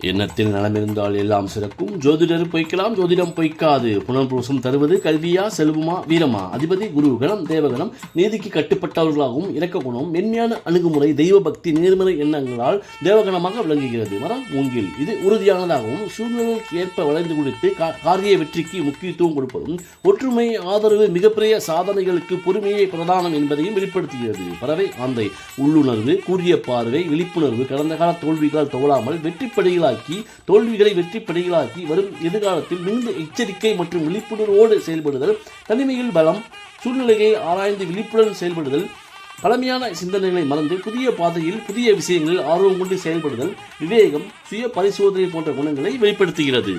எண்ணத்தில் நலமிருந்தால் எல்லாம் சிறக்கும். ஜோதிடர் பொய்க்கலாம் ஜோதிடம் பொய்க்காது. புனர்பூசம் தருவது கல்வியா செல்வமா வீரமா? அதிபதி குரு கணம் தேவகணம் நீதிக்கு கட்டுப்பட்டவர்களாகவும் இறக்க குணம் மென்மையான அணுகுமுறை தெய்வ பக்தி நேர்மறை எண்ணங்களால் தேவகணமாக விளங்குகிறது. மரம் மூங்கில். இது உறுதியானதாகவும் சூழ்நிலைக்கு ஏற்ப வளைந்து கொடுத்து கா- காரிய வெற்றிக்கு முக்கியத்துவம் கொடுப்பதும் ஒற்றுமை ஆதரவு மிகப்பெரிய சாதனைகளுக்கு பொறுமையை பிரதானம் என்பதையும் வெளிப்படுத்துகிறது. பறவை ஆந்தை. உள்ளுணர்வு கூறிய பார்வை விழிப்புணர்வு கடந்த கால தோல்விகளால் தோழாமல் படைகளாக்கி தோல்விகளை வெற்றிப்படிகளாக்கி வரும் எதிர்காலத்தில் மிகுந்த எச்சரிக்கை மற்றும் விழிப்புணர்வோடு செயல்படுதல் தனிமையில் பலம் சூழ்நிலையை ஆராய்ந்து விழிப்புடன் செயல்படுதல் பழமையான சிந்தனைகளை மறந்து புதிய பாதையில் புதிய விஷயங்களில் ஆர்வம் கொண்டு செயல்படுதல் விவேகம் சுய பரிசோதனை போன்ற குணங்களை வெளிப்படுத்துகிறது.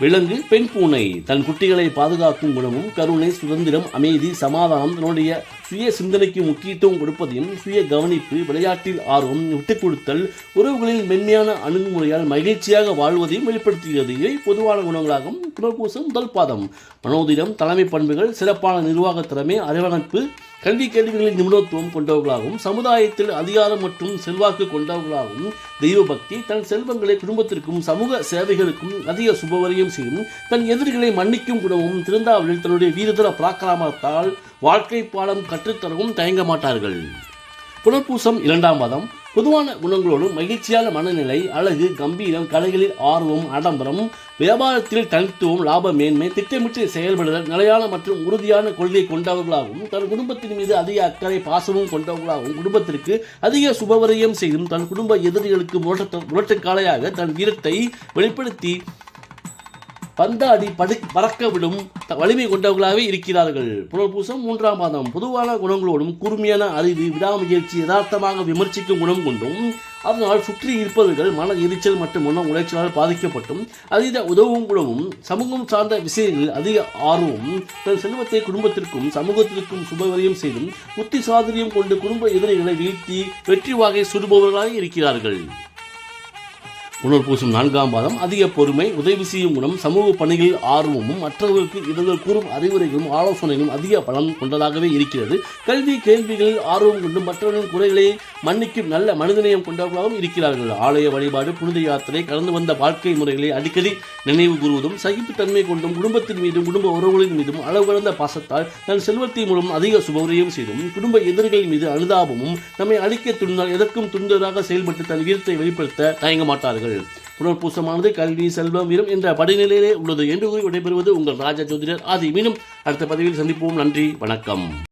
விலங்கு பெண் பூனை. தன் குட்டிகளை பாதுகாக்கும் குணமும் கருணை சுதந்திரம் அமைதி சமாதானம் தன்னுடைய சுய சிந்தனைக்கு முக்கியத்துவம் கொடுப்பதையும் சுய கவனிப்பு விளையாட்டில் ஆர்வம் விட்டுக் கொடுத்தல் உறவுகளில் மென்மையான அணுகுமுறையால் மகிழ்ச்சியாக வாழ்வதையும் வெளிப்படுத்துகிறது. இவை பொதுவான குணங்களாகும். புனர்பூசம் முதல் பாதம் மனோதிடம் தலைமை பண்புகள் சிறப்பான நிர்வாக திறமை அரவணைப்பு கல்வி கேள்விகளில் நிபுணத்துவம் கொண்டவர்களாகவும் சமுதாயத்தில் அதிகாரம் மற்றும் செல்வாக்கு கொண்டவர்களாகவும் தெய்வ பக்தி தன் செல்வங்களை குடும்பத்திற்கும் சமூக சேவைகளுக்கும் அதிக சுபவரியம் காரியம் செய்யும் தன் எதிரிகளை மன்னிக்கும் குணமும் திருந்தாவளில் தன்னுடைய வீரதர பராக்கிராமத்தால் வாழ்க்கை பாடம் கற்றுத்தரவும் தயங்க மாட்டார்கள். புனர்பூசம் இரண்டாம் மாதம். பொதுவான குணங்களோடும் மகிழ்ச்சியான மனநிலை அழகு கம்பீரம் கலைகளில் ஆர்வம் ஆடம்பரம் வியாபாரத்தில் தனித்துவம் லாப மேன்மை திட்டமிட்டு செயல்படுதல் நிலையான மற்றும் உறுதியான கொள்கை கொண்டவர்களாகவும் தன் குடும்பத்தின் மீது அதிக அக்கறை பாசமும் கொண்டவர்களாகவும் குடும்பத்திற்கு அதிக சுபவரியம் செய்தும் தன் குடும்ப எதிரிகளுக்கு முரட்ட முரட்டுக்காலையாக தன் வீரத்தை வெளிப்படுத்தி பந்தாடி படு பறக்க விடும் வலிமை கொண்டவர்களாகவே இருக்கிறார்கள். புனர்பூசம் மூன்றாம் மாதம். பொதுவான குணங்களோடும் கூர்மையான அறிவு விடாமுயற்சி யதார்த்தமாக விமர்சிக்கும் குணம் கொண்டும் அதனால் சுற்றி இருப்பவர்கள் மன எரிச்சல் மற்றும் மன உளைச்சலால் பாதிக்கப்பட்டும் அதீத உதவும் குணமும் சமூகம் சார்ந்த விஷயங்களில் அதிக ஆர்வமும் தன் செல்வத்தை குடும்பத்திற்கும் சமூகத்திற்கும் சுபவரியம் செய்தும் புத்தி சாதுரியம் கொண்டு குடும்ப எதிரிகளை வீழ்த்தி வெற்றி வாகை சுடுபவர்களாக இருக்கிறார்கள். புனர்பூசும் நான்காம் பாதம் அதிக பொறுமை உதவி செய்யும் குணம் சமூக பணிகளில் ஆர்வமும் மற்றவர்களுக்கு இவர்கள் கூறும் அறிவுரைகளும் ஆலோசனைகளும் அதிக பலம் கொண்டதாகவே இருக்கிறது. கல்வி கேள்விகளில் ஆர்வம் கொண்டும் மற்றவர்களின் குறைகளை மன்னிக்கும் நல்ல மனிதநேயம் கொண்டவர்களாகவும் இருக்கிறார்கள். ஆலய வழிபாடு புனித யாத்திரை கடந்து வந்த வாழ்க்கை முறைகளை அடிக்கடி நினைவு கூறுவதும் சகிப்புத்தன்மை கொண்டும் குடும்பத்தின் மீதும் குடும்ப உறவுகளின் மீதும் அளவு கடந்த பாசத்தால் தன் செல்வத்தின் மூலம் அதிக சுபவரியம் செய்தும் குடும்ப எதிரிகள் மீது அனுதாபமும் நம்மை அழிக்க துணிந்தால் எதற்கும் துணிந்ததாக செயல்பட்டு தன் வீரத்தை வெளிப்படுத்த தயங்க மாட்டார்கள். புனர்பூசமானது கல்வி செல்வம் வீரம் என்ற படிநிலையிலே உள்ளது. என்று கூறி விடைபெறுவது உங்கள் ராஜா ஜோதிடர் ஆதி மீண்டும் அடுத்த பதிவில் சந்திப்போம். நன்றி வணக்கம்.